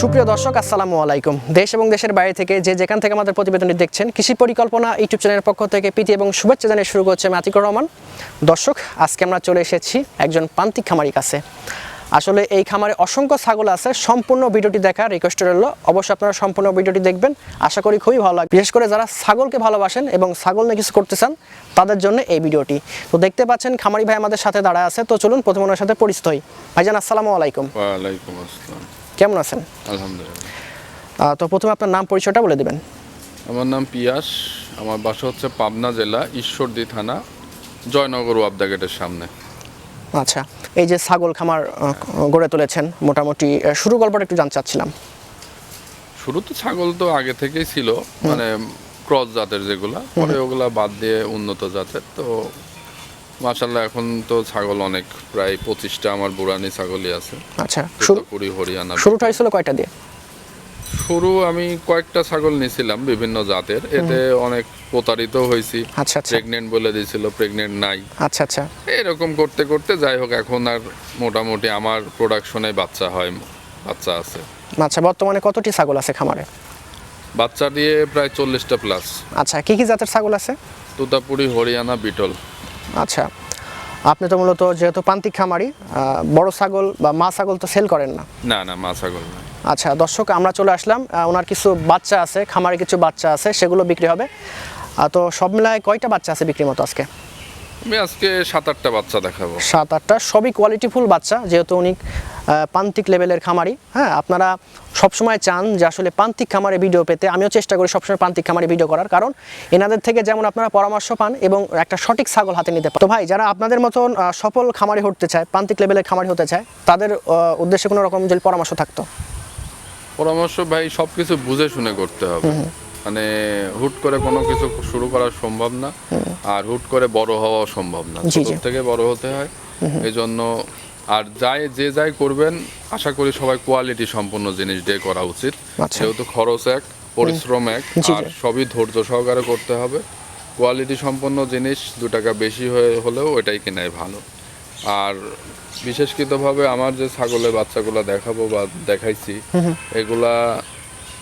সুপ্রিয় দর্শক, আসসালামু আলাইকুম। দেশ এবং দেশের বাইরে থেকে যে যেখান থেকে আমাদের প্রতিবেদনটি দেখছেন, কৃষি পরিকল্পনা ইউটিউব চ্যানেলের পক্ষ থেকে প্রীতি এবং শুভেচ্ছা জানিয়ে শুরু করছে আমি আতিকুর রহমান। দর্শক, আজকে আমরা চলে এসেছি একজন প্রান্তিক খামারির কাছে। আসলে এই খামারে অসংখ্য ছাগল আছে, সম্পূর্ণ ভিডিওটি দেখা রিকোয়েস্ট রইল। অবশ্যই আপনারা সম্পূর্ণ ভিডিওটি দেখবেন। আশা করি খুবই ভালো লাগবে। বিশেষ করে যারা ছাগলকে ভালোবাসেন এবং ছাগল নিয়ে কিছু করতে চান, তাদের জন্য এই ভিডিওটি। তো দেখতে পাচ্ছেন খামারি ভাই আমাদের সাথে দাঁড়ায় আছে। তো চলুন প্রথমে ওনার সাথে পরিচিত হই। ভাইজান, আসসালামু আলাইকুম। ওয়ালাইকুম আসসালাম। কেমন আছেন? আলহামদুলিল্লাহ। তো প্রথমে আপনার নাম পরিচয়টা বলে দেবেন। আমার নাম পিয়াস আমার বাসা হচ্ছে পাবনা জেলা ঈশ্বরদী থানা জয়নগর ওয়াবদা গেটের সামনে। আচ্ছা এই যে ছাগল খামার গড়ে তুলেছেন মোটামুটি শুরু গল্পটা একটু জানতে চাচ্ছিলাম। শুরু তো ছাগল তো আগে থেকেই ছিল মানে ক্রস জাতের যেগুলা পরে ওগুলা বাদ দিয়ে উন্নত জাতের তো মাশাল্লাহ এখন তো ছাগল অনেক প্রায় পঁচিশটা আমার বুড়ানি ছাগলই আছে। আচ্ছা শুরু হরিয়ানা শুরুটা হয়েছিল কয়টা দিয়ে? শুরু আমি কয়েকটা ছাগল নিয়েছিলাম বিভিন্ন জাতের এতে অনেক প্রতারিত হয়েছি। আচ্ছা আচ্ছা। প্রেগনেন্ট বলে দিয়েছিল প্রেগনেন্ট নাই। আচ্ছা আচ্ছা। এরকম করতে করতে যাই হোক এখন আর মোটামুটি আমার প্রোডাকশনে বাচ্চা হয় বাচ্চা আছে। আচ্ছা বর্তমানে কতটি ছাগল আছে খামারে? বাচ্চা দিয়ে প্রায় চল্লিশটা প্লাস আচ্ছা কি কি জাতের ছাগল আছে? তুতাপুরি হরিয়ানা বিটল। আচ্ছা আপনি তো মূলত যেহেতু প্রান্তিক খামারি বড় ছাগল বা মা ছাগল তো সেল করেন না। না না মা ছাগল না। আচ্ছা দর্শক আমরা চলে আসলাম ওনার কিছু বাচ্চা আছে খামারে কিছু বাচ্চা আছে সেগুলো বিক্রি হবে। তো সব মিলায় কয়টা বাচ্চা আছে বিক্রির মতো আজকে? আমি আজকে সাত আটটা বাচ্চা দেখাবো। সাত আটটা সবই কোয়ালিটিফুল বাচ্চা যেহেতু উনি প্রান্তিক লেভেলের খামারি হ্যাঁ আপনারা সবসময় চান যে আসলে প্রান্তিক খামারে ভিডিও পেতে। আমিও চেষ্টা করি সবসময় প্রান্তিক খামারে ভিডিও করার কারণ এনাদের থেকে যেমন আপনারা পরামর্শ পান এবং একটা সঠিক ছাগল হাতে নিতে পান তো ভাই যারা আপনাদের মতন সফল খামারি হতে চায় প্রান্তিক লেভেলের খামারি হতে চায় তাদের উদ্দেশ্যে কোনো রকম যদি পরামর্শ থাকতো? পরামর্শ ভাই সব কিছু বুঝে শুনে করতে হবে। মানে হুট করে কোনো কিছু শুরু করা সম্ভব না আর হুট করে বড় হওয়া সম্ভব না। ছোট থেকে বড় হতে হয়। এই জন্য আর যাই যে যাই করবেন আশা করি সবাই কোয়ালিটি সম্পন্ন জিনিস দিয়ে করা উচিত। আচ্ছা। যেহেতু খরচ এক পরিশ্রম এক আর সবই ধৈর্য সহকারে করতে হবে। কোয়ালিটি সম্পন্ন জিনিস দু টাকা বেশি হয়ে হলেও এটাই কেনাই ভালো। আর বিশেষকৃতভাবে আমার যে ছাগলের বাচ্চাগুলো দেখাবো বা দেখাইছি এগুলা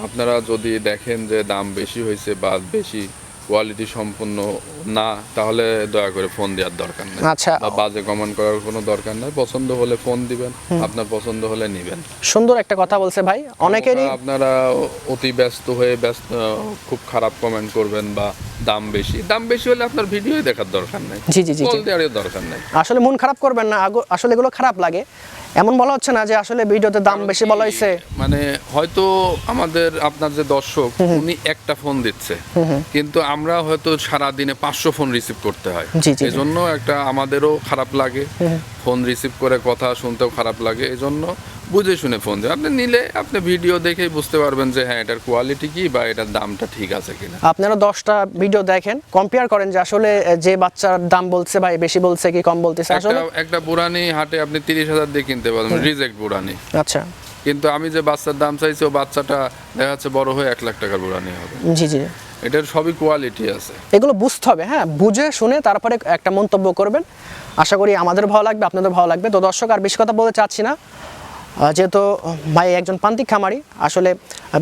আপনারা যদি দেখেন যে দাম বেশি হয়েছে বা বেশি কোয়ালিটি সম্পন্ন না তাহলে দয়া করে ফোন দেওয়ার দরকার নেই। আচ্ছা। বা বাজে কমেন্ট করার কোনো দরকার নেই। পছন্দ হলে ফোন দিবেন আপনার পছন্দ হলে নিবেন। সুন্দর একটা কথা বলছে ভাই। অনেকেরই আপনারা অতি ব্যস্ত হয়ে ব্যস্ত খুব খারাপ কমেন্ট করবেন বা দাম বেশি। দাম বেশি হলে আপনার ভিডিওই দেখার দরকার নেই। জি জি জি জি। কল দেওয়ার দরকার নেই। আসলে মন খারাপ করবেন না। আসলে এগুলো খারাপ লাগে। এমন বলা হচ্ছে না যে আসলে ভিডিওতে দাম বেশি বলা হয়েছে। মানে হয়তো আমাদের আপনার যে দর্শক উনি একটা ফোন দিচ্ছে। কিন্তু আমরা হয়তো সারা দিনে পাঁচশো ফোন রিসিভ করতে হয়। এই জি, জি। এজন্য একটা আমাদেরও খারাপ লাগে। ফোন রিসিভ করে কথা শুনতেও খারাপ লাগে। এজন্য বুঝে শুনে ফোন দেয় আপনি নিলে আপনি ভিডিও দেখেই বুঝতে পারবেন যে হ্যাঁ এটার কোয়ালিটি কি বা এটার দামটা ঠিক আছে কিনা। আপনারা দশটা ভিডিও দেখেন কম্পেয়ার করেন যে আসলে যে বাচ্চার দাম বলছে ভাই বেশি বলছে কি কম বলতেছে আসলে একটা বুড়ানি হাটে আপনি তিরিশ হাজার দিয়ে কিনতে পারবেন রিজেক্ট বুড়ানি। আচ্ছা। কিন্তু আমি যে বাচ্চার দাম চাইছি ও বাচ্চাটা দেখা যাচ্ছে বড় হয়ে এক লাখ টাকার বুড়ানি হবে। জি জি। এটার সবই কোয়ালিটি আছে। এগুলো বুঝতে হবে হ্যাঁ বুঝে শুনে তারপরে একটা মন্তব্য করবেন। আশা করি আমাদের ভালো লাগবে আপনাদের ভালো লাগবে। তো দর্শক আর বেশি কথা বলতে চাচ্ছি না। যেহেতু ভাই একজন প্রান্তিক খামারি, আসলে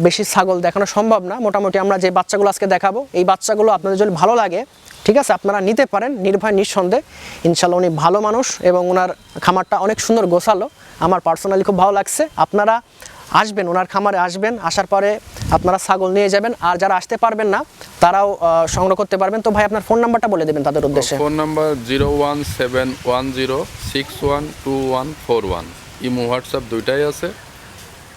বেশি ছাগল দেখানো সম্ভব না। মোটামুটি আমরা যে বাচ্চাগুলো আজকে দেখাবো, এই বাচ্চাগুলো আপনাদের যদি ভালো লাগে, ঠিক আছে, আপনারা নিতে পারেন নির্ভয় নিঃসন্দেহে। ইনশাল্লাহ উনি ভালো মানুষ এবং ওনার খামারটা অনেক সুন্দর গোছালো। আমার পার্সোনালি খুব ভালো লাগছে। আপনারা আসবেন ওনার খামারে আসবেন, আসার পরে আপনারা ছাগল নিয়ে যাবেন। আর যারা আসতে পারবেন না, তারাও সংগ্রহ করতে পারবেন। তো ভাই, আপনার ফোন নাম্বারটা বলে দেবেন তাদের উদ্দেশ্যে। Phone number zero one seven one zero six one two one four one imo WhatsApp দুইটাই আছে।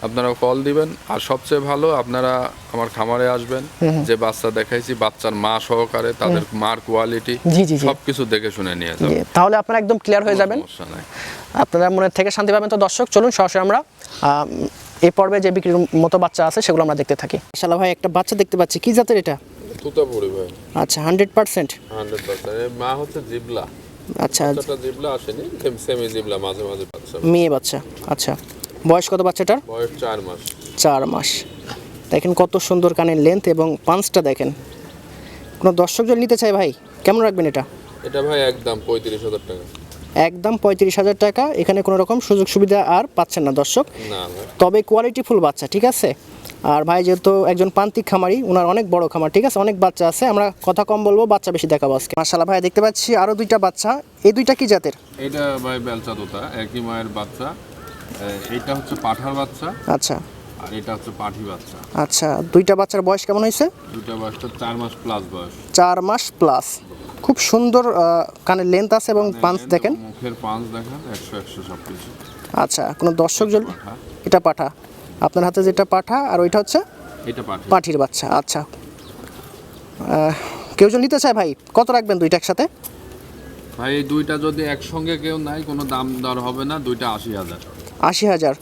আপনারা কল দিবেন। আর সবচেয়ে ভালো আপনারা আমার খামারে আসবেন। যে বাচ্চা দেখাইছি বাচ্চার মা সহকারে তাদের মার কোয়ালিটি জি, জি, জি। সবকিছু দেখে শুনে নিয়ে যাবেন। তাহলে আপনারা একদম ক্লিয়ার হয়ে যাবেন। আপনারা মনের থেকে শান্তি পাবেন। তো দর্শক চলুন সরাসরি আমরা এই পর্বে যে বিক্রির মতো বাচ্চা আছে সেগুলো আমরা দেখতে থাকি। শালা ভাই একটা বাচ্চা দেখতে পাচ্ছি। কি জাতের এটা? তুতাপুরি ভাই। আচ্ছা হান্ড্রেড পার্সেন্ট হান্ড্রেড পার্সেন্ট মা হচ্ছে জিবলা। আচ্ছা বাচ্চাটা জিবলা আসেনি সেমি জিবলা মাঝে মাঝে বাচ্চা। মেয়ে বাচ্চা আচ্ছা। বয়স কত বাচ্চাটার? বয়স চার মাস। চার মাস। দেখেন কত সুন্দর কানের লেন্থ এবং পাঁচটা দেখেন। কোনো দর্শক যদি নিতে চায় ভাই কেমন রাখবেন এটা? এটা ভাই একদম পঁয়ত্রিশ হাজার টাকা। একদম পঁয়ত্রিশ হাজার টাকা এখানে কোনো রকম সুযোগ সুবিধা আর পাচ্ছেন না দর্শক। তবে কোয়ালিটি ফুল বাচ্চা ঠিক আছে? আর ভাই যেহেতু একজন প্রান্তিক খামারি ওনার অনেক বড় খামার ঠিক আছে? অনেক বাচ্চা আছে আমরা কথা কম বলব বাচ্চা বেশি দেখাবো আজকে। মাসাল্লাহ ভাই দেখতে পাচ্ছি আরও দুইটা বাচ্চা। এই দুইটা কি জাতের? এটা ভাই বেলচা তোতা একই মায়ের বাচ্চা। এ, এইটা হচ্ছে পাঠার বাচ্চা। আচ্ছা। আর এটা হচ্ছে পাঠি বাচ্চা। আচ্ছা দুইটা বাচ্চার বয়স কেমন হয়েছে? দুটা বয়সটা চার মাস প্লাস বয়স। চার মাস প্লাস খুব সুন্দর কানের লেন্থ আছে এবং পাঞ্চ দেখেন। মুখের পাঁচ দেখেন একশো একশো সব কিছু আচ্ছা কোনো দর্শক এটা পাঠা। আপনার হাতে যেটা পাঠা আর ওইটা হচ্ছে পাঠির বাচ্চা আচ্ছা। কেউ যদি নিতে চায় ভাই কত রাখবেন দুইটা একসাথে? ভাই এই দুইটা যদি একসঙ্গে কেউ নাই কোনো দাম দর হবে না দুইটা আশি হাজার। আশি হাজার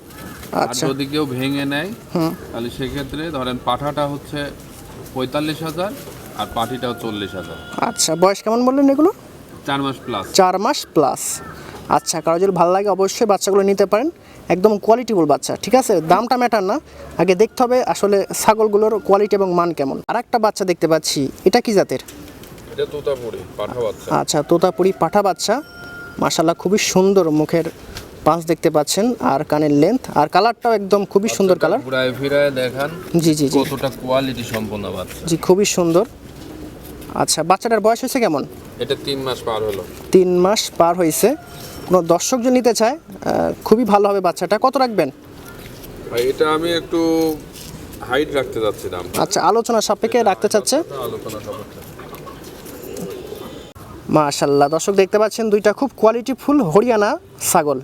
আচ্ছা। যদি কেউ ভেঙে নেয় তাহলে সেক্ষেত্রে ধরেন পাঠাটা হচ্ছে পঁয়তাল্লিশ হাজার আর পাঠিটাও চল্লিশ হাজার। আচ্ছা বয়স কেমন বললেন এগুলো? চার মাস প্লাস চার মাস প্লাস আচ্ছা কারও যদি ভালো লাগে অবশ্যই বাচ্চাগুলো নিতে পারেন। একদম কোয়ালিটিফুল বাচ্চা ঠিক আছে? দামটা ম্যাটার না। আগে দেখতে হবে আসলে ছাগলগুলোর কোয়ালিটি এবং মান কেমন। আর একটা বাচ্চা দেখতে পাচ্ছি এটা কি জাতের? আচ্ছা তোতাপুরি পাঠা বাচ্চা। মাশাল্লাহ খুবই সুন্দর মুখের পাঁচ দেখতে পাচ্ছেন আর কানের লেন্থ আর কালারটাও একদম খুবই সুন্দর কালার ঘুরায় ফিরায় দেখান জি জি জি। কতটা কোয়ালিটি সম্পন্ন বাচ্চা। জি খুবই সুন্দর। আচ্ছা বাচ্চাটার বয়স হয়েছে কেমন? এটা তিন মাস পার হলো। তিন মাস পার হয়েছে। কোনো দর্শক যদি নিতে চায় খুবই ভালো হবে বাচ্চাটা। কত রাখবেন? ভাই এটা আমি একটু হাইট রাখতে যাচ্ছি দাম। আচ্ছা আলোচনা সাপেক্ষে রাখতে চাচ্ছে? আলোচনা সাপেক্ষে। মাশাল্লাহ দর্শক দেখতে পাচ্ছেন দুইটা খুব কোয়ালিটি ফুল হরিয়ানা ছাগল।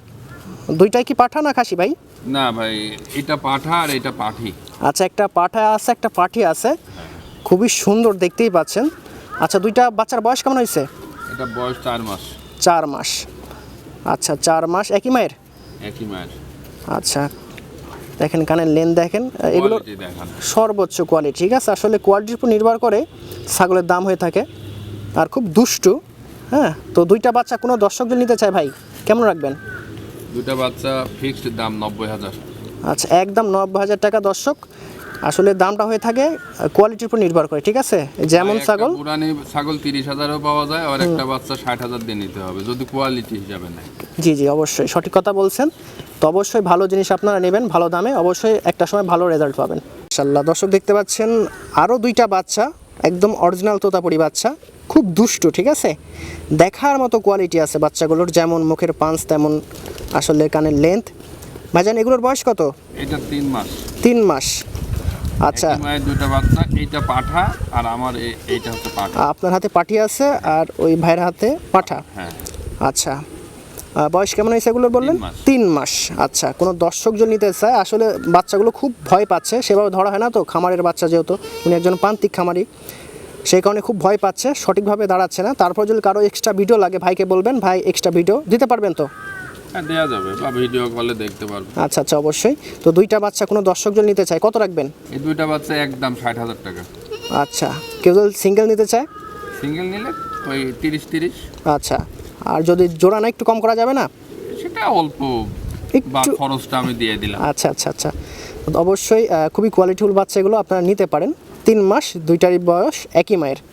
দুইটাই কি পাঠা না খাসি ভাই? না ভাই এটা পাঠা আর এটা পাঠি। আচ্ছা একটা পাঠা আছে একটা পাঠি আছে। খুবই সুন্দর দেখতেই পাচ্ছেন। আচ্ছা দুইটা বাচ্চার বয়স কেমন হয়েছে? এটা বয়স চার মাস। চার মাস। আচ্ছা চার মাস একই মায়ের? একই মাস আচ্ছা দেখেন কানের লেন দেখেন এগুলো সর্বোচ্চ কোয়ালিটি ঠিক আছে? আসলে কোয়ালিটির উপর নির্ভর করে ছাগলের দাম হয়ে থাকে। আর খুব দুষ্টু হ্যাঁ? তো দুইটা বাচ্চা কোনো দর্শক যদি নিতে চায় ভাই কেমন রাখবেন? দুটা বাচ্চা ফিক্সড দাম নব্বই হাজার। আচ্ছা একদম নব্বই হাজার টাকা দর্শক। আসলে দামটা হয়ে থাকে কোয়ালিটির উপর নির্ভর করে ঠিক আছে? যেমন ছাগল। পুরানি ছাগল তিরিশ হাজারও পাওয়া যায় আর একটা বাচ্চা ষাট হাজার দিয়ে নিতে হবে যদি কোয়ালিটি হিসাবে নেয়। জি জি অবশ্যই। সঠিক কথা বলছেন। তো অবশ্যই ভালো জিনিস আপনারা নেবেন ভালো দামে। অবশ্যই একটা সময় ভালো রেজাল্ট পাবেন। ইনশাল্লাহ দর্শক দেখতে পাচ্ছেন আরও দুইটা বাচ্চা একদম অরিজিনাল তোতাপুরি বাচ্চা খুব দুষ্টু ঠিক আছে? দেখার মতো কোয়ালিটি আছে বাচ্চাগুলোর যেমন মুখের পাঞ্চ তেমন আসলে কানের লেন্থ ভাইজান এগুলোর বয়স কত? এটা তিন মাস। তিন মাস। আচ্ছা। মায়ের দুটা বাচ্চা এইটা পাঠা আর আমার এইটা হচ্ছে পাঠা। আপনার হাতে পাঠি আছে আর ওই ভাইয়ের হাতে পাঠা? হ্যাঁ। আচ্ছা। বয়স কেমন হয়েছে এগুলো বললেন। তিন মাস। আচ্ছা কোনো দর্শক যদি নিতে চায় আসলে বাচ্চাগুলো খুব ভয় পাচ্ছে সেভাবে ধরা হয় না তো খামারের বাচ্চা যেহেতু উনি একজন প্রান্তিক খামারি। সেই কারণে খুব ভয় পাচ্ছে সঠিকভাবে দাঁড়াচ্ছে না। তারপর যদি কারও এক্সট্রা ভিডিও লাগে ভাইকে বলবেন ভাই এক্সট্রা ভিডিও দিতে পারবেন তো? হ্যাঁ দেওয়া যাবে বা ভিডিও কলে দেখতে পারবে। আচ্ছা আচ্ছা অবশ্যই। তো দুইটা বাচ্চা কোনো দর্শক যদি নিতে চায় কত রাখবেন? এই দুইটা বাচ্চা একদম ষাট হাজার টাকা। আচ্ছা কেউ যদি সিঙ্গেল নিতে চায়? সিঙ্গেল নিলে ওই তিরিশ তিরিশ। আচ্ছা আর যদি জোড়া না একটু কম করা যাবে না? সেটা অল্প বা খরচটা আমি দিয়ে দিলাম। আচ্ছা আচ্ছা আচ্ছা। অবশ্যই খুবই কোয়ালিটিফুল বাচ্চা এগুলো আপনারা নিতে পারেন। তিন মাস দুইটারই বয়স একই মায়ের।